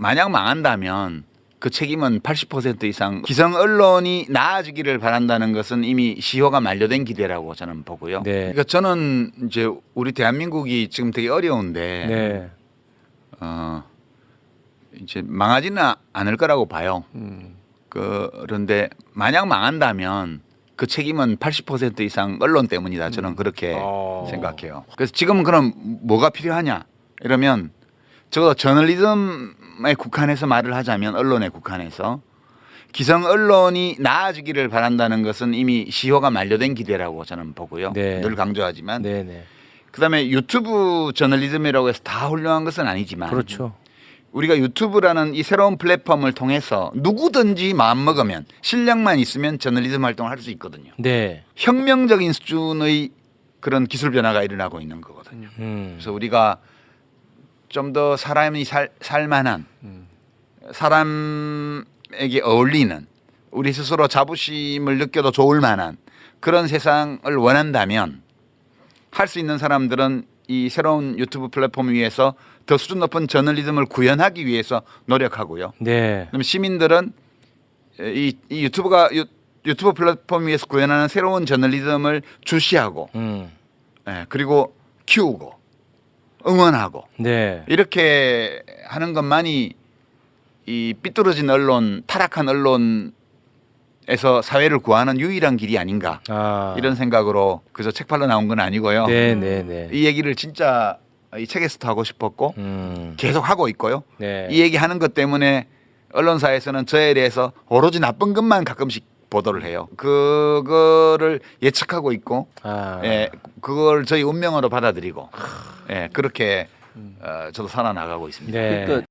만약 망한다면 그 책임은 80% 이상 기성 언론이 나아지기를 바란다는 것은 이미 시효가 만료된 기대라고 저는 보고요. 네. 그러니까 저는 이제 우리 대한민국이 지금 되게 어려운데 네. 어 이제 망하지는 아- 않을 거라고 봐요. 음. 그런데 만약 망한다면 그 책임은 80% 이상 언론 때문이다. 저는 그렇게 어. 생각해요. 그래서 지금 그럼 뭐가 필요하냐? 이러면 적어도 저널리즘에 국한해서 말을 하자면 언론에 국한해서 기성 언론이 나아지기를 바란다는 것은 이미 시효가 만료된 기대라고 저는 보고요. 네. 늘 강조하지만 네, 네. 그다음에 유튜브 저널리즘이라고 해서 다 훌륭한 것은 아니지만 그렇죠. 우리가 유튜브라는 이 새로운 플랫폼을 통해서 누구든지 마음 먹으면 실력만 있으면 저널리즘 활동을 할 수 있거든요. 네. 혁명적인 수준의 그런 기술 변화가 일어나고 있는 거거든요. 음. 그래서 우리가 좀 더 사람이 살, 살만한 사람에게 어울리는 우리 스스로 자부심을 느껴도 좋을 만한 그런 세상을 원한다면 할 수 있는 사람들은 이 새로운 유튜브 플랫폼 위에서 더 수준 높은 저널리즘을 구현하기 위해서 노력하고요. 네. 그럼 시민들은 이, 이 유튜브가 유, 유튜브 플랫폼 위에서 구현하는 새로운 저널리즘을 주시하고 음. 예, 그리고 키우고 응원하고 네. 이렇게 하는 것만이 이 삐뚤어진 언론, 타락한 언론에서 사회를 구하는 유일한 길이 아닌가 아. 이런 생각으로 그저 책 팔러 나온 건 아니고요. 네, 네, 네. 이 얘기를 진짜 이 책에서도 하고 싶었고 음. 계속 하고 있고요. 네. 이 얘기하는 것 때문에 언론사에서는 저에 대해서 오로지 나쁜 것만 가끔씩 보도를 해요. 그거를 예측하고 있고, 아. 예, 그걸 저희 운명으로 받아들이고, 예, 그렇게 어, 저도 살아나가고 있습니다. 네. 그러니까